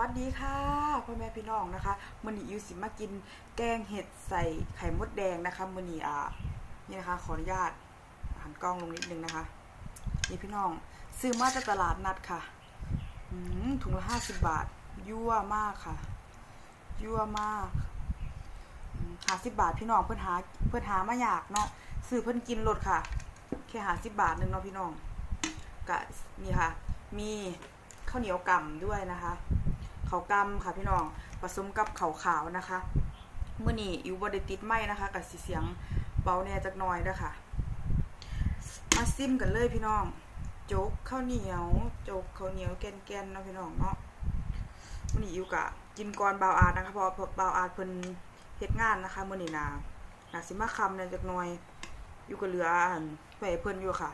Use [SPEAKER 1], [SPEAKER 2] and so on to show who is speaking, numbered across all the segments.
[SPEAKER 1] วัสดีค่ะพ่อแม่พี่น้องนะคะมือนี้ยูสิมากินแกงเห็ดใส่ไข่มดแดงนะคะมือนี้อ่านี่นะคะ ขออนุญาตหันกล้องลงนิดนึงนะคะ นี่พี่น้อง ซื้อมาจากตลาดนัดค่ะถุงละห้าสิบบาท ยั่วมากค่ะ ยั่วมากห้าสิบบาทพี่น้องเพื่อนหาเพื่อนหามาอยากเนาะซื้อเพื่อนกินรถค่ะ แค่หาสิบบาทหนึ่งเนาะพี่น้องกะนี่ค่ะ มีข้าวเหนียวกำด้วยนะคะ ขาวกำค่ะพี่น้องผสมกับขาวขาวนะคะเมื่อนี้อิวบไดติดไหมนะคะกับสีเสียงเบาแน่จักน่อยเด้ค่ะ มาซิมกันเลยพี่น้อง โจ๊กข้าวเหนียวโจ๊กข้าวเหนียวแกนๆเนาะพี่น้องเนาะมื่อนี้อิวกะกินก่อนเบาอาดนะคะเพราะเบาอาดเพิ่นเฮ็ดงานนะคะมื่อนี้นานาสิมาคำเนี่ยจักน่อยอยู่กับเหลืออันไปเพิ่นอยู่ค่ะ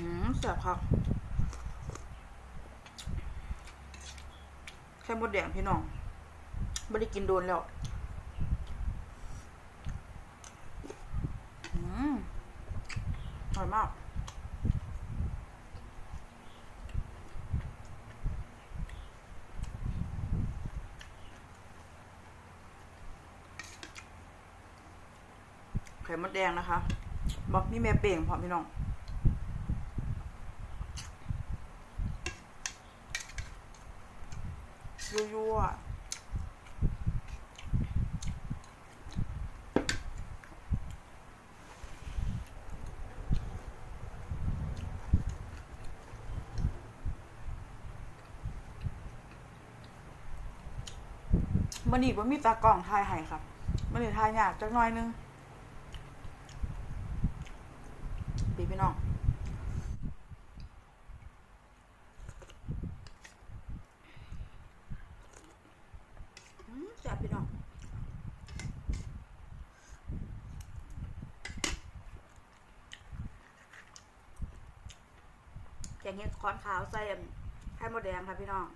[SPEAKER 1] อืมแซ่บค่ะแค่มดแดงพี่น้องไม่ได้กินโดนแล้วอืมอร่อยมากไข่มดแดงนะคะบอกนี่แม่เป่งพร้อมพี่น้อง ยั่วๆมันอีกว่ามีตากล่องทายให้ครับมันนี่ทายยากจักหน่อยนึงปีพี่น้อง อืมแซ่บพี่น้องแกงเห็ดคอนขาวใส่ไข่มดแดงค่ะพี่น้อง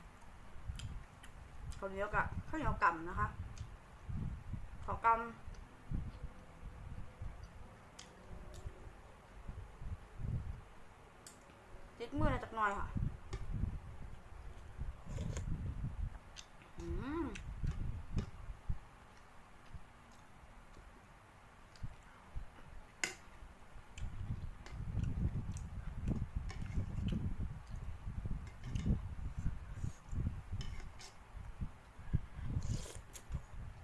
[SPEAKER 1] ข้าวเหนียวกับข้าวเหนียวกำนะคะขอกำติดมือหน่อยจักหน่อยค่ะ อืม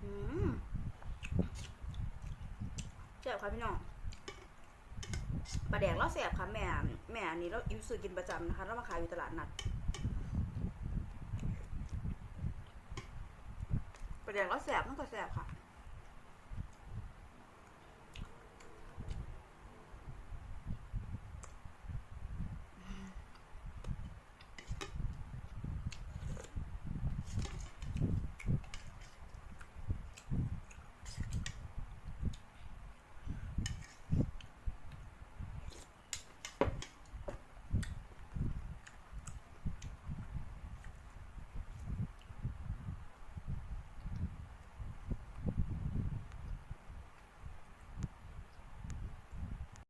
[SPEAKER 1] อืมแซ่บ ค่ะพี่น้องปลาแดงเราแสบค่ะแม่แม่อันนี้เราอิวซื้อกินประจำนะคะเรามาขายอยู่ตลาดนัดปลาแดงเราแสบมันก็แสบค่ะ